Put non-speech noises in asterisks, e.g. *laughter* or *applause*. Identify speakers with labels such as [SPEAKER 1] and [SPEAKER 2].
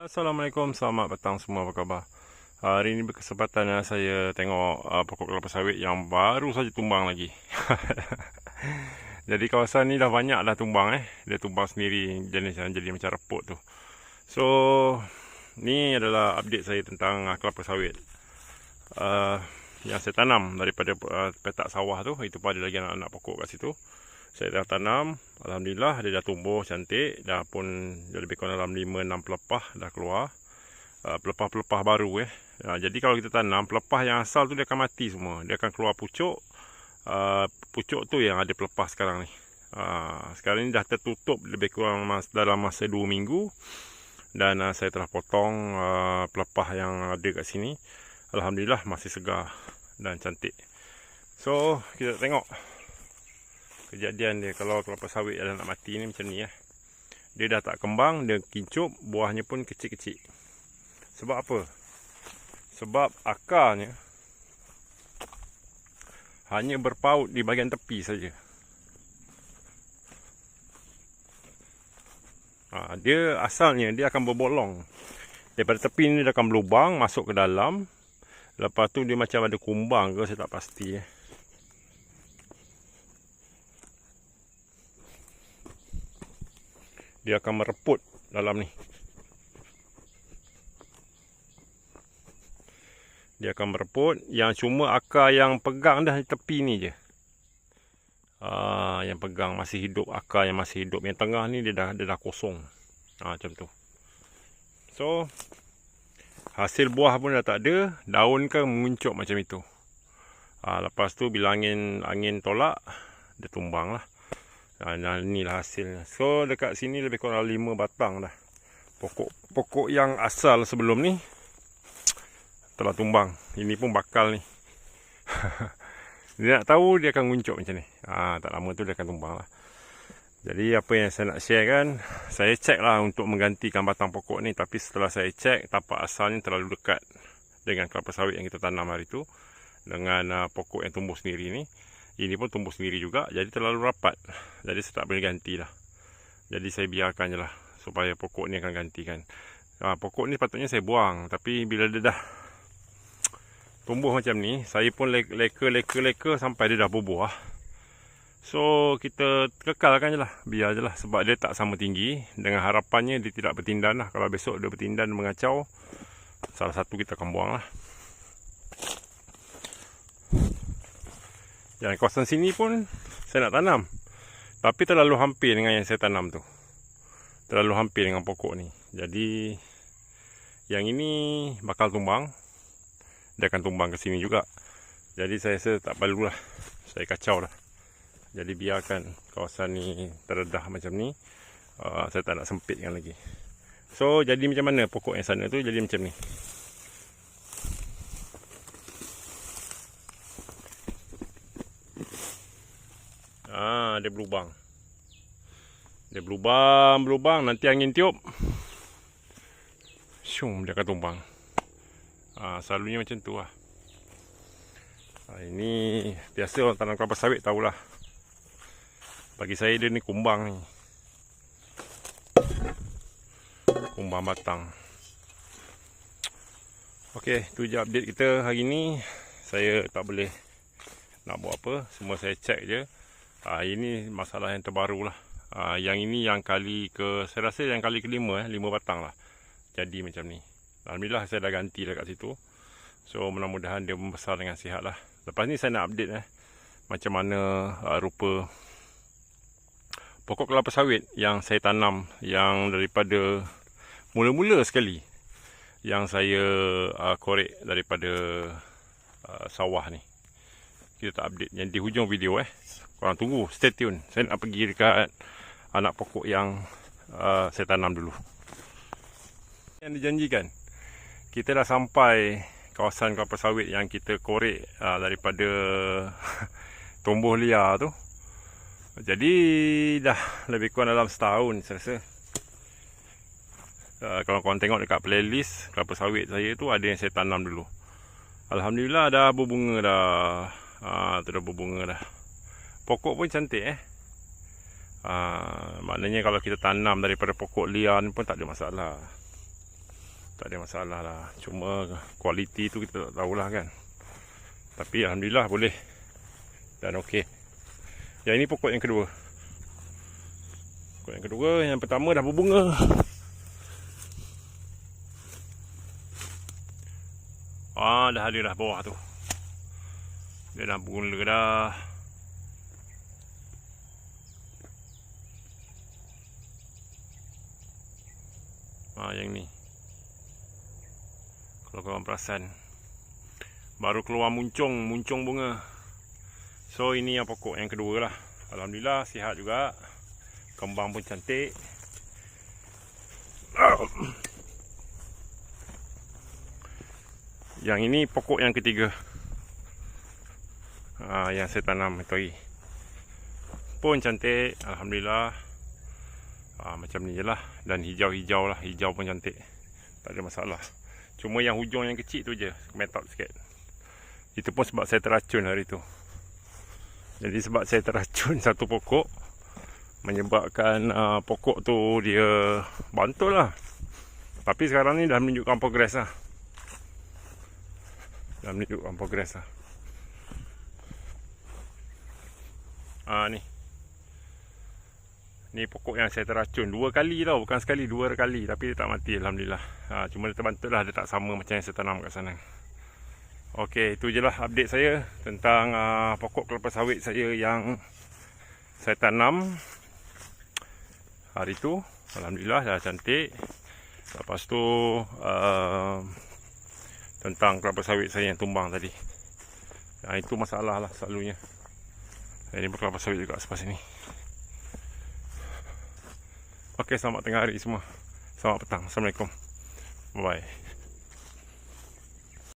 [SPEAKER 1] Assalamualaikum, selamat petang semua, apa khabar? Hari ini berkesempatan uh, saya tengok uh, pokok kelapa sawit yang baru saja tumbang lagi. *laughs* jadi kawasan ni dah banyak dah tumbang eh. Dia tumbang sendiri jenis yang jadi macam reput tu. So, ni adalah update saya tentang uh, kelapa sawit. Uh, yang saya tanam daripada uh, petak sawah tu, itu pun ada lagi anak-anak pokok kat situ saya dah tanam Alhamdulillah dia dah tumbuh cantik dah pun dah lebih kurang dalam 5-6 pelepah dah keluar. Uh, pelepah-pelepah baru eh. Uh, jadi kalau kita tanam pelepah yang asal tu dia akan mati semua. Dia akan keluar pucuk uh, pucuk tu yang ada pelepah sekarang ni. Uh, sekarang ni dah tertutup lebih kurang mas dalam masa 2 minggu. Dan uh, saya telah potong uh, pelepah yang ada kat sini. Alhamdulillah masih segar dan cantik. So kita tengok kejadian dia kalau kelapa sawit dah nak mati ni macam ni ya. Dia dah tak kembang, dia kincup, buahnya pun kecil-kecil. Sebab apa? Sebab akarnya hanya berpaut di bahagian tepi saja. Ha, dia asalnya dia akan berbolong. Daripada tepi ni dia akan berlubang masuk ke dalam. Lepas tu dia macam ada kumbang ke saya tak pasti ya. Dia akan mereput dalam ni. Dia akan mereput. Yang cuma akar yang pegang dah di tepi ni je. Ah, yang pegang masih hidup. Akar yang masih hidup. Yang tengah ni dia dah, dia dah kosong. Ah, macam tu. So, hasil buah pun dah tak ada. Daun kan muncul macam itu. Ah, lepas tu bila angin, angin tolak, dia tumbang lah. Ha, nah, inilah hasilnya. So dekat sini lebih kurang 5 batang dah. Pokok pokok yang asal sebelum ni telah tumbang. Ini pun bakal ni. *laughs* dia nak tahu dia akan nguncuk macam ni. Ha, tak lama tu dia akan tumbang lah. Jadi apa yang saya nak share kan, saya cek lah untuk menggantikan batang pokok ni. Tapi setelah saya cek, tapak asalnya terlalu dekat dengan kelapa sawit yang kita tanam hari tu. Dengan uh, pokok yang tumbuh sendiri ni ini pun tumbuh sendiri juga jadi terlalu rapat. Jadi saya tak boleh ganti lah. Jadi saya biarkan je lah supaya pokok ni akan gantikan. Ha, pokok ni patutnya saya buang tapi bila dia dah tumbuh macam ni saya pun leka-leka-leka sampai dia dah berbuah so kita kekalkan je lah biar je lah sebab dia tak sama tinggi. Dengan harapannya dia tidak bertindan lah. Kalau besok dia bertindan mengacau salah satu kita akan buang lah Yang kawasan sini pun saya nak tanam. Tapi terlalu hampir dengan yang saya tanam tu. Terlalu hampir dengan pokok ni. Jadi yang ini bakal tumbang. Dia akan tumbang ke sini juga. Jadi saya rasa tak perlulah. Saya kacau lah. Jadi biarkan kawasan ni teredah macam ni. Uh, saya tak nak sempitkan lagi. So jadi macam mana pokok yang sana tu jadi macam ni. Dia berlubang. Dia berlubang, berlubang. Nanti angin tiup. Syum, dia akan tumbang. Ha, selalunya macam tu lah. Ha, ini biasa orang tanam kelapa sawit tahulah. Bagi saya dia ni kumbang ni. Kumbang batang. Okey, tu je update kita hari ni. Saya tak boleh nak buat apa. Semua saya check je. Ha, ini masalah yang terbaru lah. Ha, yang ini yang kali ke, saya rasa yang kali kelima eh, lima batang lah. Jadi macam ni. Alhamdulillah saya dah ganti dekat situ. So mudah-mudahan dia membesar dengan sihat lah. Lepas ni saya nak update eh. Macam mana uh, rupa pokok kelapa sawit yang saya tanam. Yang daripada mula-mula sekali. Yang saya uh, korek daripada uh, sawah ni. Kita tak update yang di hujung video eh. Korang tunggu, stay tune. Saya nak pergi dekat anak pokok yang uh, saya tanam dulu. Yang dijanjikan, kita dah sampai kawasan kelapa sawit yang kita korek uh, daripada *laughs* tumbuh liar tu. Jadi dah lebih kurang dalam setahun saya rasa. Uh, kalau korang tengok dekat playlist kelapa sawit saya tu ada yang saya tanam dulu. Alhamdulillah dah berbunga dah. Ah, uh, tu dah berbunga dah pokok pun cantik eh. Ha, maknanya kalau kita tanam daripada pokok liar ni pun tak ada masalah. Tak ada masalah lah. Cuma kualiti tu kita tak tahulah kan. Tapi Alhamdulillah boleh. Dan okey. Yang ini pokok yang kedua. Pokok yang kedua. Yang pertama dah berbunga. Ah, dah ada dah bawah tu. Dia dah bergula dah. Ah, yang ni. Kalau korang perasan. Baru keluar muncung Muncung bunga. So ini yang pokok yang kedua lah. Alhamdulillah sihat juga. Kembang pun cantik. *coughs* Yang ini pokok yang ketiga. Ha, Yang saya tanam lagi Pun cantik Alhamdulillah ha, Macam ni je lah. Dan hijau-hijau lah. Hijau pun cantik. Tak ada masalah. Cuma yang hujung yang kecil tu je. Metot sikit. Itu pun sebab saya teracun hari tu. Jadi sebab saya teracun *laughs* satu pokok Menyebabkan uh, pokok tu dia bantul lah. Tapi sekarang ni dah menunjukkan progres lah. Dah menunjukkan progres lah. Ah ni Ni pokok yang saya teracun. Dua kali tau Bukan sekali Dua kali. Tapi dia tak mati Alhamdulillah. Ha, Cuma dia terbantu lah Dia tak sama macam yang saya tanam kat sana. Okey Itu je lah update saya Tentang uh, pokok kelapa sawit saya Yang Saya tanam Hari tu. Alhamdulillah dah cantik. Lepas tu uh, Tentang kelapa sawit saya yang tumbang tadi. Ha, Itu masalah lah selalunya. Ini pun kelapa sawit juga sepas ini Okey, selamat tengah hari semua. Selamat petang. Assalamualaikum. Bye bye.